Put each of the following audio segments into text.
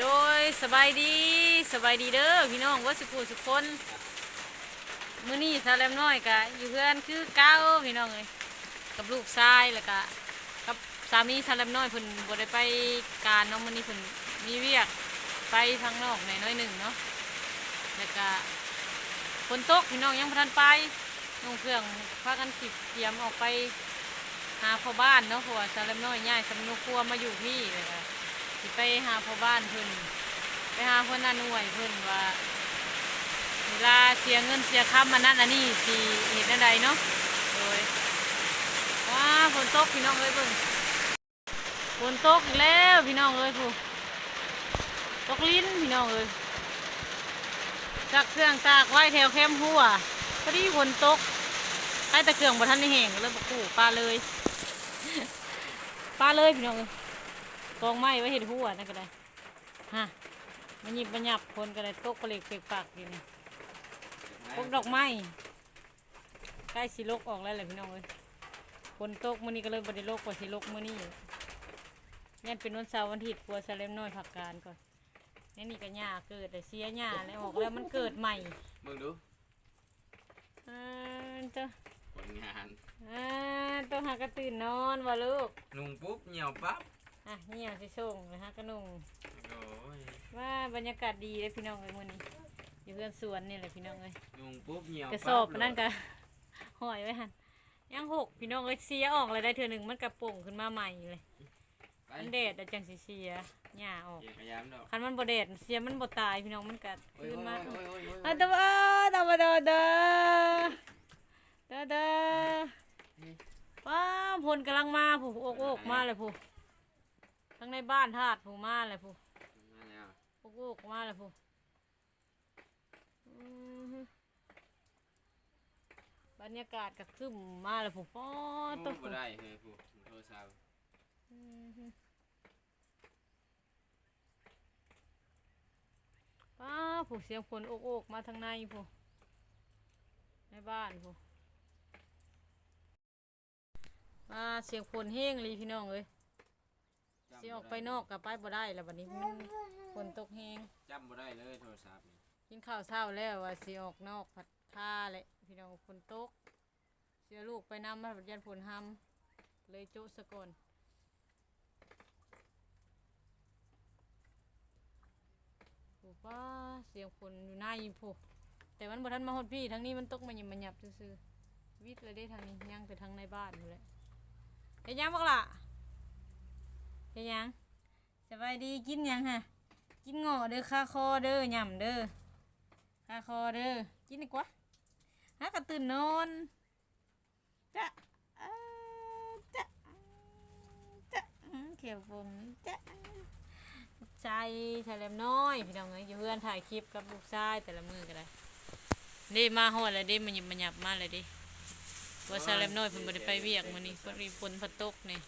โดยสบายดีสบายดีเด้อพี่น้องว่าสุขุสุขคนมื้อนี้สาแลมน้อยกะอยู่เพื่อนคือเก้าพี่น้องเลยกับลูกชายแล้วก็กับสามีสาแลมน้อยเพิ่นบ่ได้ไปการเนาะมื้อนี้เพิ่นมีเวียกไปทางนอกหน่อยน้อยหนึ่งเนาะแล้วก็ฝนตกพี่น้องยังบ่ทันไปน้องเครื่องพากันสิเตรียมออกไปหาพ่อบ้านเนาะเพราะว่าสาแลมน้อยย้ายสำนักครัวมาอยู่พี่เลยค่ะ สิไปหาพ่อบ้านเพิ่นไปหาพ่อนาหน่วยเพิ่นว่าเวลาเสียเงินเสียคำมันนั่นอันนี้สิเห็นอะไรเนาะโดยว้าฝนตกพี่น้องเอ้ยเพิ่นฝนตกอีกแล้วพี่น้องเอ้ยผู้ตกลิ้นพี่น้องเอ้ยจักเครื่องตากไว้แถวแคมหัวพอดีฝนตกใต้ตะเครื่องบ่ทันแห้งเลยบ่กู้ปลาเลยปลาเลยพี่น้องเอ้ย กองไม้ไว้เห็ดหัวนั่นก็ได้ฮะมันหยิบมันหยับคนก็ได้ตกปลาเล็กเปกปากอยู่นี่พวกดอกไม้ใกล้สิลกออกแล้วแหละพี่น้องเอ้ยคนตกมื้อนี้ก็เลยบ่ได้ลกกว่าสิลกมื้อนี้ยันเป็นวันเสาร์วันอาทิตย์กลัวสะเลมน้อยผักการก่อนนี่นี่ก็หญ้าเกิดแต่เสียหญ้าแล้วออกแล้วมันเกิดใหม่มึงดูอ่าเจ้าผลงานอ่าต้องหากระตื่นนอนว่ะลูกนุ่งปุ๊บเหี่ยวปั๊บ อะเหี่ยวสิส่งนะฮะกระนุ่งโอ้ยว่าบรรยากาศดีเลยพี่น้องเลยมื้อนี้อยู่เพื่อนสวนนี่แหละพี่น้องเลยนุ่งปุ๊บเหี่ยวกระสอบนั่นก็ห้อยไว้หันยังหกพี่น้องเลยเสียออกเลยได้เทือหนึ่งมันกระโป่งขึ้นมาใหม่เลยไปมันแดดแต่จังสิเสียหญ้าออกเกี่ยพยายามดอกคันมันบ่แดดเสียมันบ่ตายพี่น้องมันกัดโอ้ยขึ้นโอ้ยมาโอ้ยโอ้ยโอ้ยอะตัวอะตัวมาตัวเด้อเด้อเด้อว้าพลกำลังมาผู้โอกโอกมาเลยผู้ ทั้งในบ้านธาตุผู้มาเลยผู้มาแล้วโอ้โหออกมาเลยพูอือฮึบรรยากาศก็ขึ้นมาเลยพูป้อโอ้ตัวบ่ได้เฮ้ยกูโทรศัพท์อือฮึป้าผู้เสียงฝนโอกโอกมาทางในพูในบ้านพูป้าเสียงฝนแห้งเลยพี่น้องเอ้ยจำ สิออกไปนอกกับไปบ่ได้แล้วบัดนี้มันฝนตกแห้งจำบ่ได้เลยโทรศัพท์นี่กินข้าวเช้าแล้วว่าสิออกนอกผัดข้าเลยพี่น้องฝนตก เสียลูกไปนำมาบัดยันฝนห้ำเลยโจะสะก่อนผูว่าเสียงฝนอยู่หน้ายิมผูแต่มันบ่ทันมาฮอดพี่ทั้งนี้มันตกมาหยิบมาหยับซื่อๆวิทย์เลยได้ทางนี้ยังแต่ทางในบ้านอยู่แหละเฮ็ดหยังบักล่ะ เฮ็ดหยังสบายดีกินหยังฮะกินงอเด้อค่าคอเด้อหย่ำเด้อค่าคอเด้อกินดีกว่าฮะก็ตื่นนอนจะเอ่อจะจะอื้อเขียวฝนจะลูกชายชายแหลมน้อยพี่น้องเอ้ยอยู่เพื่อนถ่ายคลิปกับลูกชายแต่ละมือก็ได้เด้มาฮอดแล้วเด้มันหยิบมันหยับมาเลยด้ว่าชายแหลมน้อยเพิ่นบ่ได้ไปเวียกมื้อนี้เพิ่นมีฝนพัดตกนี่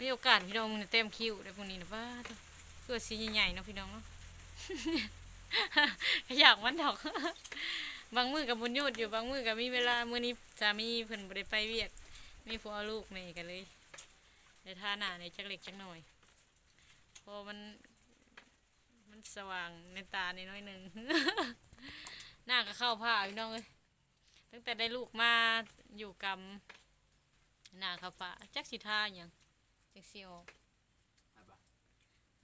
มีโอกาสพี่น้องมื้อนี้เต็มคิวได้พวกนี้นะว่าเถอะเกิดสีใหญ่ๆเนาะพี่น้องเนาะอยากมันดอก บางมือกับบุญยุดอยู่บางมือกับมีเวลามือนี้สามีเพิ่นบ่ได้ไปเวียก มีผัวลูกนี่กันเลยได้ทาหน้าในจักเล็กจักหน่อยพอมัน มันสว่างในตาในน้อยหนึ่งหน้าก็เข้าผ้าพี่น้องเอ้ยตั้งแต่ได้ลูกมาอยู่กำหน้าเข้าผ้าจักสิทาหยัง จักสิออกไปบ่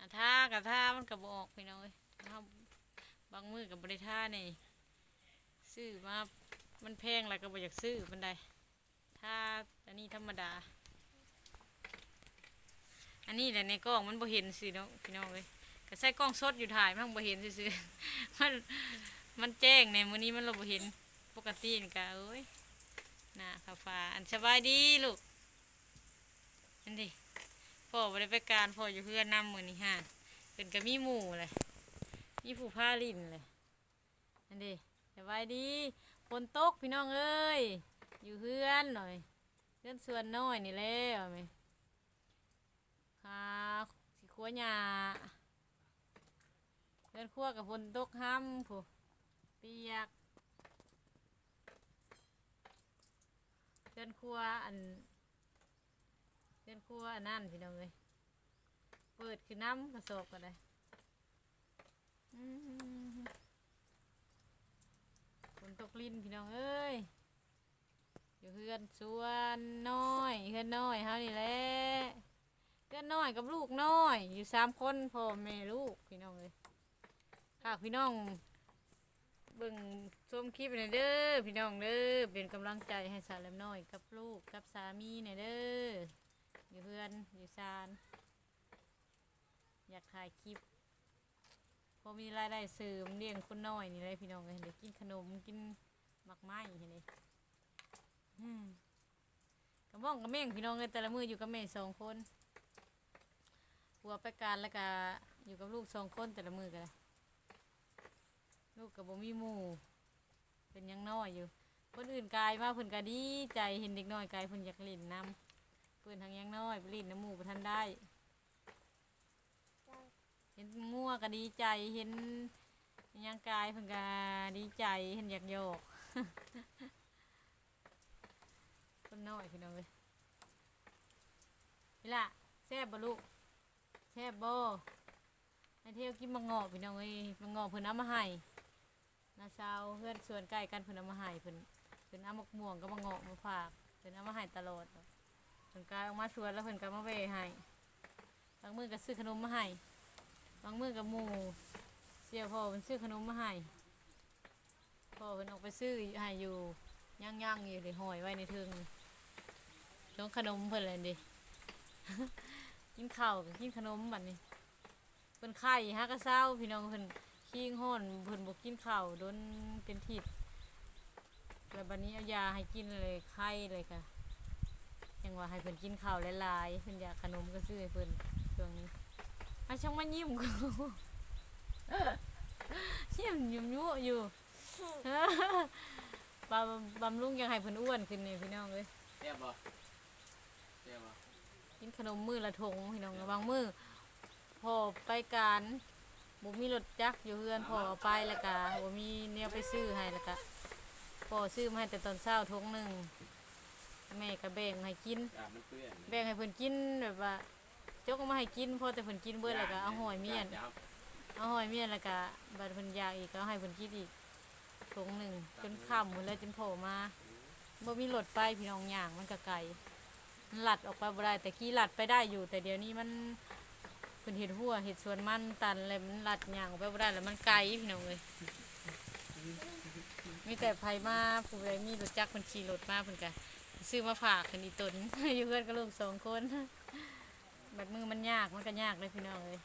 อะท่ากับท่ามันกับบออกพี่น้องเอ้ยท่าบางมือกับบริท่านี่ซื้อมามันแพงอะไรก็บ่อยากซื้อบันไดท่าอันนี้ธรรมดา อันนี้แหละในกล้องมันบ่เห็นสิเนาะพี่น้องเอ้ยก็ใส่กล้องสดอยู่ถ่ายมันบ่เห็นซื่อๆมันมันแจ้งในมื้อนี้มันเราบ่เห็นปกตินี่ก็เอ้ยน่ะข้าวฟ้าอันสบายดีลูกอันดิ พ่อบ่ได้ไปการพ่ออยู่เพื่อนนำมือนี่ฮะเป็นก็มีหมู่เลยมีผู้พาลินเลยอันนี้สบายดีฝนตกพี่น้องเอ้ยอยู่เพื่อนหน่อยเพื่อนส่วนน้อยนี่แล้วไหมค่ะสิขัวหยาเพื่อนขัวกับฝนตกห้ำผู้เปียกเพื่อนขัวอัน พื่อนครัวอันนั่นพี่น้องเลยเปิดคือน้ำกระสอบกันเลยอืมฝนตกลิ้นพี่น้องเอ้ยอยู่เฮือนสวนน้อยเฮือนน้อยเฮานี่แหละเฮือนน้อยกับลูกน้อย อยู่สามคนพ่อแม่ลูกพี่น้องเลยหากพี่น้อง เบิ่งชมคลิปหน่อยเด้อพี่น้องเด้อเป็นกำลังใจให้สาวแหลมน้อยกับลูกกับสามีหน่อยเด้อ อยู่เฮือนอยู่ซาน อยากถ่ายคลิปพอมีรายได้เสริมเลี้ยงคนน้อยนี่เลยพี่น้องเลยเดี๋ยวกินขนมกินหมักไม้เห็นไหมกระม่องกระเม่งพี่น้องเลยแต่ละมืออยู่กับแม่สองคนผัวไปการแล้วก็อยู่กับลูกสองคนแต่ละมือกันลูกกับบ่มีหมู่เป็นยังน้อยอยู่ คนอื่นกายมาเพิ่นก็ดีใจเห็นเด็กน้อยกายเพิ่นอยากเล่นน้ำ เพิ่นทางยังน้อยไปเล่นน้ำหมู่บ่ทันได้ เห็นงัวก็ดีใจเห็นอิหยังกายเพิ่นก็ดีใจเห็นอยากโยกคนน้อยพี่น้องเลยนี่ล่ะแซ่บบ่ลูกแซ่บบ่ให้เที่ยวกินมังงอพี่น้องเอ้ยมังงอเพิ่นเอามาให้นาซาวเพื่อนสวนใกล้กันเพิ่นเอามาให้เพิ่นเพิ่นเอามะม่วงกับมังงอมาฝากเพิ่นเอามาให้ตลอด เพิ่นก็เอามาสวนแล้วเพิ่นก็มาเวให้บางมือก็ซื้อขนมมาให้บางมือกับหมูเสียพ่อเป็นซื้อขนมมาให้พ่อเป็นออกไปซื้อให้อยู่ย่างๆอยู่เลยหอยไว้ในเทิงช่วงขนมเพิ่นเลยดิกินข้าวกินขนมบัดนี้เพิ่นไข่ฮักกะเซ้าพี่น้องเพิ่นขี้งห้อนเพิ่นบ่กินข้าวโดนเป็นทิศแล้วบัดนี้เอายาให้กินเลยไข้เลยค่ะ ยังว่าให้เพิ่นกินข้าวหลายๆเพิ่นอยากขนมก็ซื้อให้เพิ่นช่วงนี้อาช่างมันยิ้มกูยิ้มยิ้มยั่วอยู่บำบำรุงยังให้เพิ่นอ้วนขึ้นนี่พี่น้องเอ้ยแซ่บบ่แซ่บบ่กินขนมมือละทงพี่น้องบางมือพอไปการบ่มีรถจักรอยู่เฮือนพอเอาไปแล้วก็บ่มีแนวไปซื้อให้แล้วก็พอซื้อมาให้แต่ตอนเช้าทงหนึ่ง แม่ก็แบ่งให้กิน อ่ามันเปื้อนแบ่งให้เพิ่นกินแบบว่าจกเอามาให้กินพอแต่เพิ่นกินเบิดแล้วก็เอาหอยเมียนจับเอาหอยเมียนแล้วก็บัดเพิ่นอยากอีกก็ให้เพิ่นกินอีกถุงหนึ่งจนค่ำหมดแล้วจนโผล่มาบ่มีรถไปพี่น้องย่างมันก็ไกลมันลัดออกไปบ่ได้แต่กี้ลัดไปได้อยู่ แต่เดี๋ยวนี้มันเพิ่นเฮ็ดหัวเฮ็ดสวนมันตันแล้วมันลัดย่างออกไปบ่ได้แล้วมันไกลพี่น้องเอ้ยมีแต่ไผมาผู้ใดมีรถจักรเพิ่นขี่รถมาเพิ่นก็ ซื้อมาฝากเพิ่นอีตนอยู่เพื่อนกับลูกสองคนบัดมือมันยากมันก็ยากเลยพี่น้องเอ้ย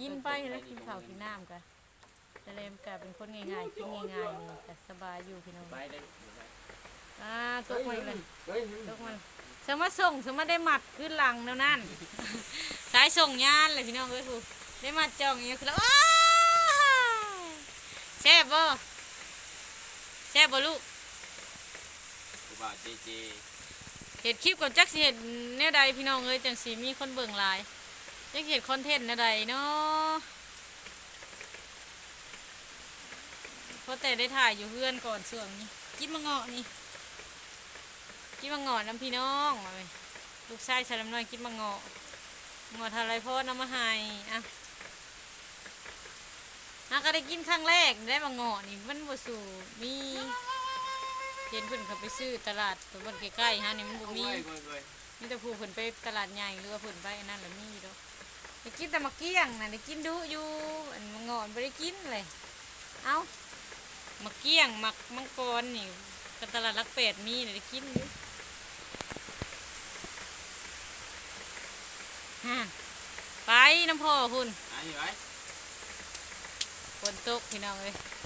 กินไปแล้วกินข้าวกินน้ำกันแต่เลมกะเป็นคนง่ายๆกินง่ายๆนี่ก็สบายอยู่พี่น้องไปได้อ่าตกมาอีกเลยเฮ้ยตกมาสมาส่งสมาได้หมัดขึ้นหลังแล้วนั่นสายส่งยานเลยพี่น้องเอ้ยครูได้หมัดจองอย่างนี้คือแล้วอ้ายแซ่บบ่แซ่บบ่ลูกกู บ่าวเจเจเห็ดคลิปกับจักสิเห็ดแนวใดพี่น้องเอ้ยจังสีมีคนเบิ่งหลายจักเห็ดคอนเทนต์แนวใดเนาะเพราะแต่ได้ถ่ายอยู่เพื่อนก่อนส่วงนี้กินมะเงาะนี่กินมะเงาะน้ำพี่น้องมาเลยลูกชายชายลำน้อยกินมะเงาะเงาะทาไรพ่อน้ำมาให้อะอาก็ได้กินครั้งแรกได้มะเงาะนี่มันบ่สูมี เห็นเพิ่นเขาไปซื้อตลาดตัวบนใกล้ๆฮะนี่มันบ่มีโอ้ยโอ้ยโอ้ยมีแต่ผู้เพิ่นไปตลาดใหญ่หรือว่าเพิ่นไปอันนั้นแหละมีอยู่ดอกได้กินแต่มะเกี้ยงน่ะได้กินดุอยู่อันมะงอนบ่ได้กินเลยเอ้ามะเกี้ยงมักมังกรนี่ก็ตลาดหลักแปดมีน่ะได้กินอยู่ฮะไปน้ำพ่อคุณอันนี้ไว้ฝนตกพี่น้องเอ้ยอืม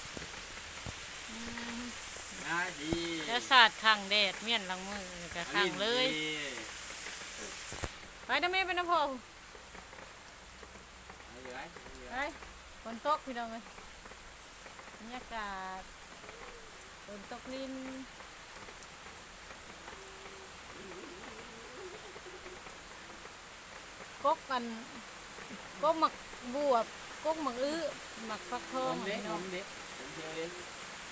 นะดีแล้วสาดข้างแดดเมียนหลังมือก็ข้างเลย ไปน้ำแม่ไปน้ำพ่ออันนี้ไว้อันนี้ไปไว้ฝนตกพี่น้องเลยบรรยากาศฝนตกลินกกกันกกหมักบวบกกหมักอื้อหมักฟักทผองมเด็กพี่ผน้อง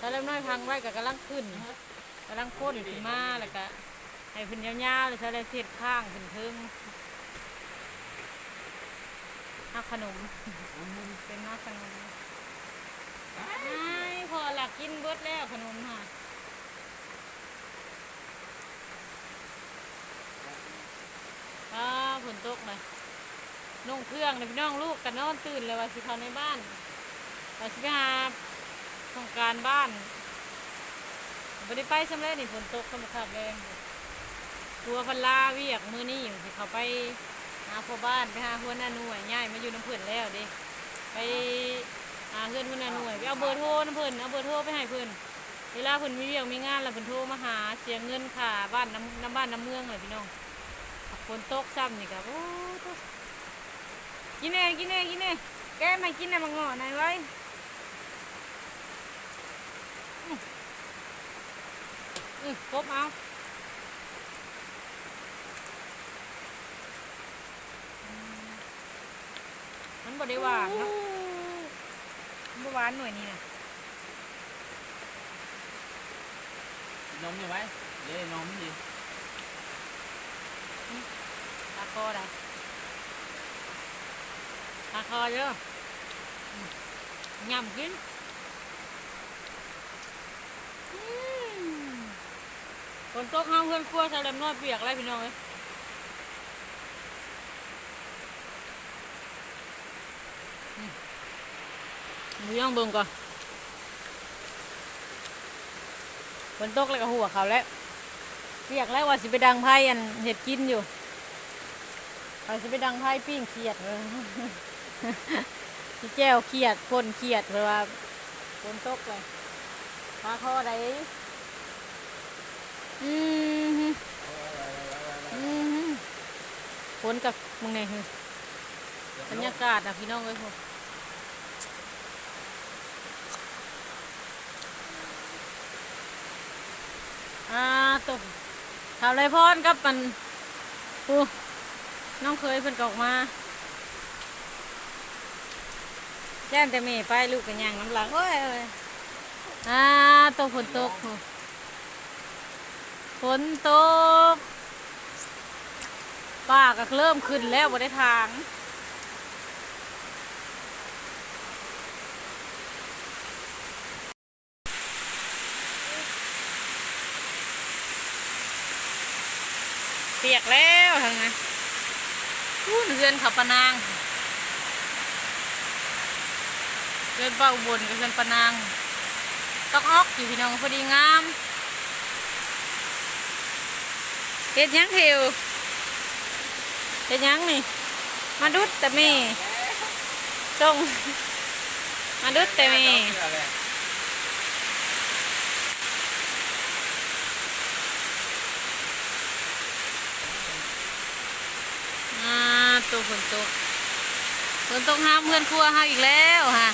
มเด็กผมเที่ยวเด็กถ้าเริ่มน้อยพังไว้ก็กำลังขึ้นกำลังโคตรขึ้นมาแล้วก็ให้เพิ่นยาวๆเลยถ้าได้เสียดข้างขึ้นเทิงเอาขนม เป็นมาขนมไม่พอหลักกินเบิดแล้วขนมค่ะอ้าฝนตกเลยนุ่งเครื่องเลยพี่น้องลูกกันนอนตื่นเลยว่าสิเขาในบ้านว่าสิไปหา ทำการบ้านไม่ได้ไปสำเร็จนี่ฝนตกก็มาขับแรงกลัวพันลาเวียกมือนี่สิเขาไปหาพ่อบ้านไปหาหัวหน้าหน่วยง่ายมาอยู่น้ำเพื่อนแล้วดิไปหาเพื่อนเพื่อนน่ะหน่วยไปเอาเบอร์โทรน้ำเพื่อนเอาเบอร์โทรไปให้เพื่อนเวลาเพื่อนมีเรื่องมีงานแล้วเพื่อนโทรมาหาเสียเงินค่าบ้านน้ำน้ำบ้านน้ำเมืองเลยพี่น้องฝนตกซ้ำนี่ครับโอ้กินเน่กินเน่กินเน่แกไม่กินน่มังงอไหนไว้อืม อืมครบเอามันบ่ได้หวานเนาะมันบ่หวานหน่วยนี้นะนมอยู่ไหมเล่นมดิตาคอได้ตาคอเยอะอืมยำกินอืม ฝนตกห้ามเพื่อนครัวใส่เล็มน้อยเปียกอะไรพี่น้องเอ้ยมหมูย่างเบิ่งก่อนฝนตกแล้วก็หัวเขาแล้วเปียกแล้วว่าสิไปดังไพ่อันเห็ดกินอยู่ไปสิไปดังไพ่ปิ้งเขียดเลยพี่แก้วเขียดพ่นเขียดเพราะว่าฝนตกเลยปลาคอใด อืมอืมฝนกับมึงไงฮึบรรยากาศนะพี่น้องเลยพวกอ่าตกทำไรพรกับมันปูน้องเคยเพิ่นกออกมาแจ้งแต่เมย์ไปลูกกันย่างน้ำหลังโอ้ยเอ้ยอ่าตกฝนตก ฝนตกป้าก็เริ่มขึ้นแล้วบ่ได้ทาง เปียกแล้วทางนั้นพูนเรือนขับปะนางเรือนเป้าอุบนกับเรือนปะนางต้อกออกอยู่พี่น้องพอดีงาม เฮ็ดยังเทวเฮ็ดยังนี่ มาดุดแต่แม่ส่งมาดุดแต่แม่อ่าตัวฝนตกฝนตกห้ามเพื่อนครัวห้าอีกแล้วฮะ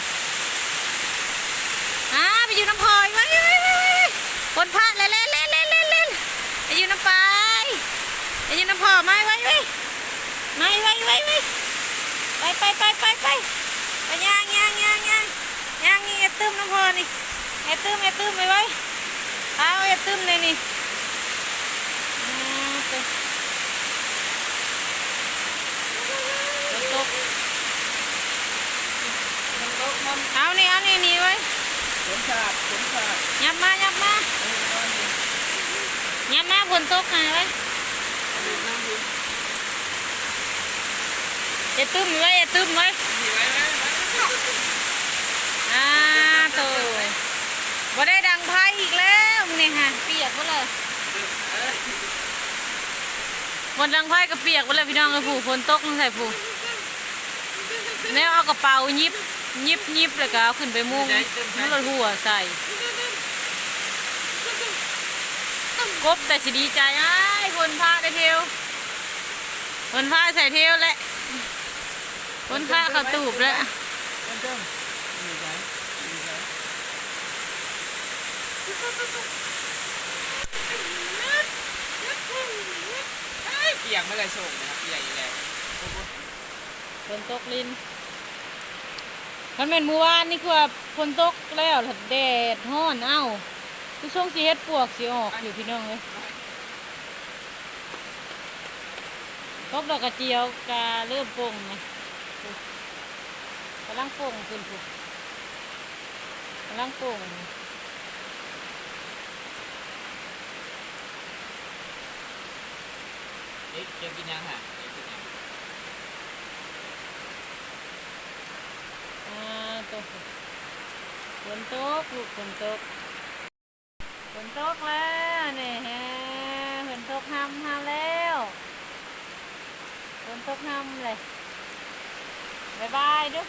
อ่าไปอยู่น้ำพอยไว้ไว้ไว้ไว้คนพลาดเล่นเล่นเล่นเล่นเล่นเล่นไปอยู่น้ำปลายไปอยู่น้ำพอไม้ไว้ไว้ ไม้ไว้ไว้ไว้ไปไปไปไปไปไปย่างย่างย่างย่างย่างนี่เอตื้มน้ำพอนี่เอตื้มเอตื้มไปไว้เอาเอตื้มเลยนี่อืมไปฝนตกนมตกนมเอานี่เอานี่นี่ไว้สมชาติสมชาติยับมายับมาเออนอนดิยับมาฝนตกหาไว้ดื่มน้ำดิอย่าตึ้มไว้อย่าตึ้มไว้มีไว้ไหมอ่าโตบ่ได้ดังไพ่อีกแล้วนี่ฮะเปียกหมดเลยเออหมดดังไพ่ก็เปียกหมดเลยพี่น้องเลยผู้ฝนตกลงใส่ผู้แนวเอากระเป๋ายิบยิบยิบแล้วก็เอาขึ้นไปมุงมันลดหัวใส่กบแต่สิดีใจไอ้ายคนพาได้เที่ยวคนพาใส่เที่ยวแหละ คนพาเขาตูบแล้วเจ้าเจ้ามีใจมีใจเอ้ยเปียกไม่เลยส่งนะครับเปียกอีกแล้วฝนตกลินมันเป็นเมื่อวานนี่คือว่าฝนตกแล้วถ้าแดดฮ้อนเอ้าคือช่วงสีเฮ็ดปวกสีออกอยู่พี่น้องเลยตกดอกกระเจียวกาเริ่มปงนะ ลังโป่งขึ้นผูกกำลังโป่งเอ๊ะเกมกินยังฮะเกมกินยังอ่าตัวฝนตกลูกฝนตกฝนตกแล้วนี่ฮะฝนตกห้ำห้ำแล้วฝนตกห้ำเลย บายบายดู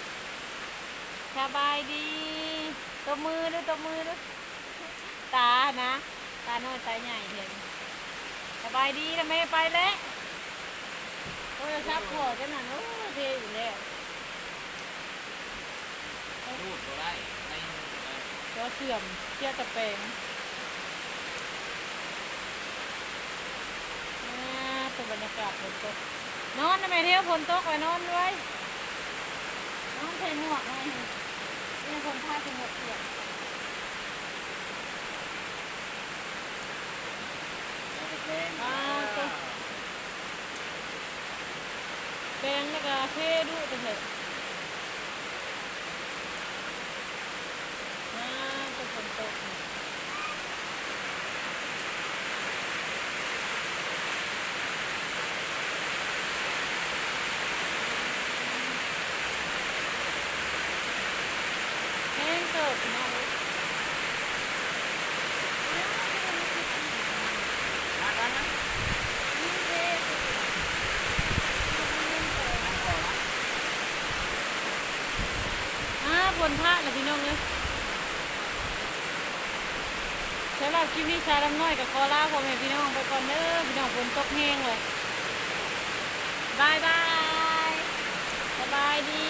สบายดีตบมือดูตบมือดูตานะ ตาโน้อยตาใหญ่เห็นสบายดีแล้วไม่ไปแล้วโอ้ยซับพอจังนั้นโอ้ยเทอยู่แล้วรูดก็ได้ไม่ได้ก็เสื่อมเที่ยวตะแปงตัวบรรยากาศฝนตกนอนทำไมเที่ยวฝนตกไปนอนด้วย ส่หมวกไงนี่คนพาใส่หมวกเปียกแดงอ่าตัวแปงนี่ก็เท่ดูจังเลยอ่าตัวฝนตกนี่แห้ง เกิดเนาะมากันะบนพระนะพี่น้องเลยสำหรับคลิปนี้ชาลำน้อยกับคอล่าพ่อแม่พี่น้องไปก่อนเด้อพี่น้องฝนตกแห้งเลยบายบายสบายดี